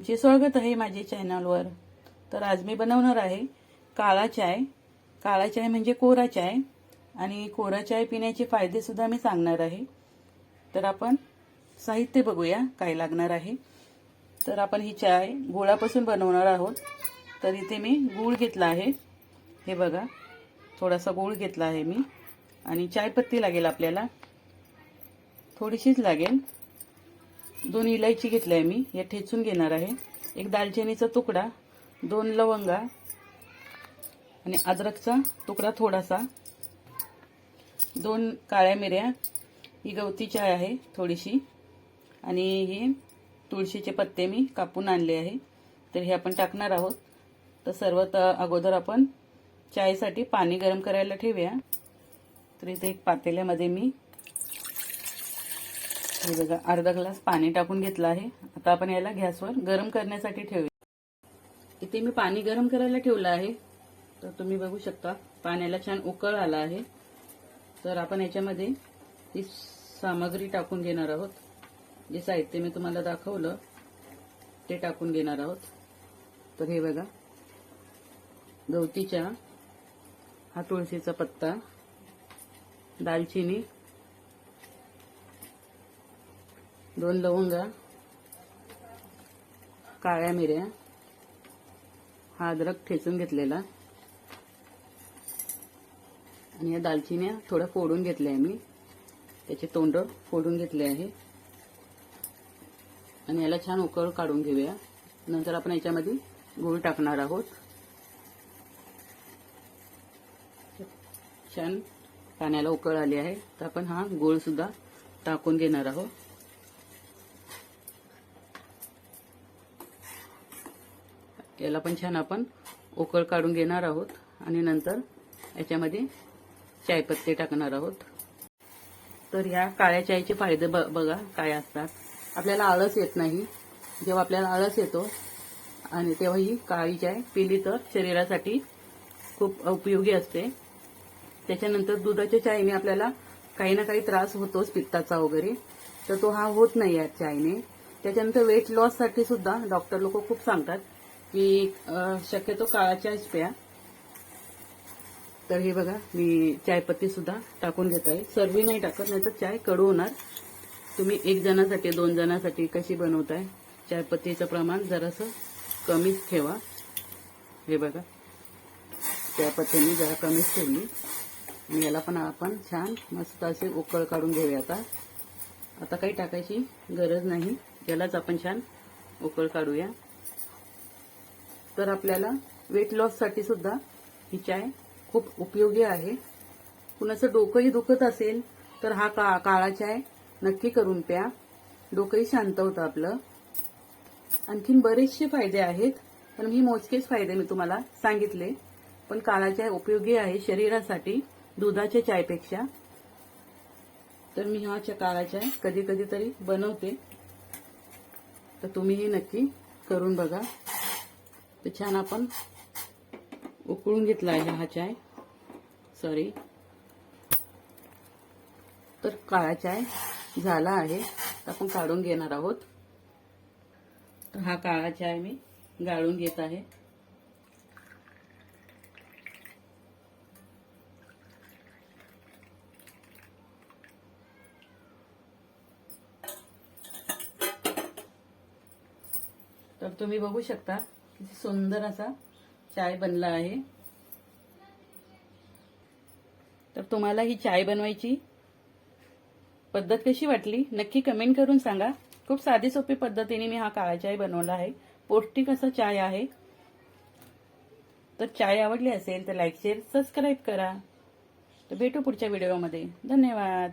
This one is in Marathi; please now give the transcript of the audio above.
तुमचे स्वागत आहे माझ्या चॅनलवर. तर आज मी बनवणार आहे काळा चाय. काळा चाय म्हणजे कोरा चाय. आणि कोरा चाय पिण्याचे फायदेसुद्धा मी सांगणार आहे. तर आपण साहित्य बघूया काय लागणार आहे. तर आपण ही चाय गुळापासून बनवणार आहोत. तर इथे मी गूळ घेतला आहे. हे बघा थोडासा गूळ घेतला आहे मी. आणि चायपत्ती लागेल आपल्याला. थोडीशीच लागेल. दोन इलायची घेतल्या आहे मी. या ठेचून घेणार आहे. एक दालचिनीचा तुकडा दोन लवंगा आणि अद्रकचा तुकडा थोडासा. दोन काळ्या मिऱ्या. ही गवती चाय आहे थोडीशी. आणि हे तुळशीचे पत्ते मी कापून आणले आहे. तर हे आपण टाकणार आहोत. तर सर्वात अगोदर आपण चायसाठी पाणी गरम करायला ठेवूया. तर इथे एक पातेल्यामध्ये मी हे बघा अर्धा ग्लास पाणी टाकून घेतलं आहे. आता आपण याला गॅसवर गरम करण्यासाठी ठेवूया. इथे मी पाणी गरम करायला ठेवलं आहे. तर तुम्ही बघू शकता पाण्याला छान उकळ आला आहे. तर आपण याच्यामध्ये ही सामग्री टाकून घेणार आहोत. जे साहित्य मी तुम्हाला दाखवलं ते टाकून घेणार आहोत. तर हे बघा गवतीच्या हा तुळशीचा पत्ता दालचिनी दोन लवंगा काळ्या मिऱ्या हा अद्रक ठेचून घेतलेला. आणि या दालचिन्या थोड्या फोडून घेतल्या आहे मी. त्याचे तोंड फोडून घेतले आहे. आणि याला छान उकळ काढून घेऊया. नंतर आपण याच्यामध्ये गूळ टाकणार आहोत. छान पाण्याला उकळ आली आहे. तर आपण हा गुळ सुद्धा टाकून घेणार आहोत. याला पण छान आपण उकळ काढून घेणार आहोत आणि नंतर याच्यामध्ये चायपत्ती टाकणार आहोत. तर ह्या काळ्या चायचे फायदे ब बघा काय असतात. आपल्याला आळस येत नाही. जेव्हा आपल्याला आळस येतो आणि तेव्हा ही काळी चाय पिली तर शरीरासाठी खूप उपयोगी असते. त्याच्यानंतर दुधाच्या चायने आपल्याला काही ना काही त्रास होतोच पित्ताचा वगैरे. तर तो हा होत नाही या चायने. त्याच्यानंतर वेट लॉससाठी सुद्धा डॉक्टर लोक खूप सांगतात. की शक्यतो काळा चहाच प्या तर हे बघा मी चायपत्ती सुद्धा टाकून घेत आहे सर्वी नाही टाकत नाही तर चाय कडू होणार. तुम्ही एक जणासाठी दोन जणासाठी कशी बनवताय चायपत्तीचं प्रमाण जरासं कमीच ठेवा. हे बघा. चायपत्तीने जरा कमीच ठेवली. आणि याला पण आपण छान मस्त असे उकळ काढून घेऊया आता. आता काही टाकायची गरज नाही. यालाच आपण छान उकळ काढूया. तर आपल्याला वेट लॉससाठी सुद्धा ही चाय खूप उपयोगी आहे. कुणाचं डोकंही दुखत असेल तर हा का काळा चाय नक्की करून प्या. डोकंही शांत होतं आपलं. आणखीन बरेचसे फायदे आहेत पण मी मोजकेच फायदे मी तुम्हाला सांगितले. पण काळा चाय उपयोगी आहे शरीरासाठी दुधाच्या चायपेक्षा. तर मी हा चा- काळा चाय कधी कधी तरी बनवते. तर तुम्हीही नक्की करून बघा. तर छान आपण उकळून घेतला आहे हा चाय. सॉरी तर काळा चाय झाला आहे. तर आपण काढून घेणार आहोत. तर हा काळा चाय मी गाळून घेत आहे. तर तुम्ही बघू शकता किती सुंदर असा चाय बनला आहे. तर तुम्हाला ही चाय बनवायची पद्धत कशी वाटली? नक्की कमेंट करून सांगा. खूप साधी सोपी पद्धतीने मी हा काळा चाय बनवला आहे. पौष्टिक असा चाय आहे. तर चाय आवडली असेल तर लाईक शेअर सबस्क्राईब करा. तर भेटू पुढच्या व्हिडिओमध्ये धन्यवाद.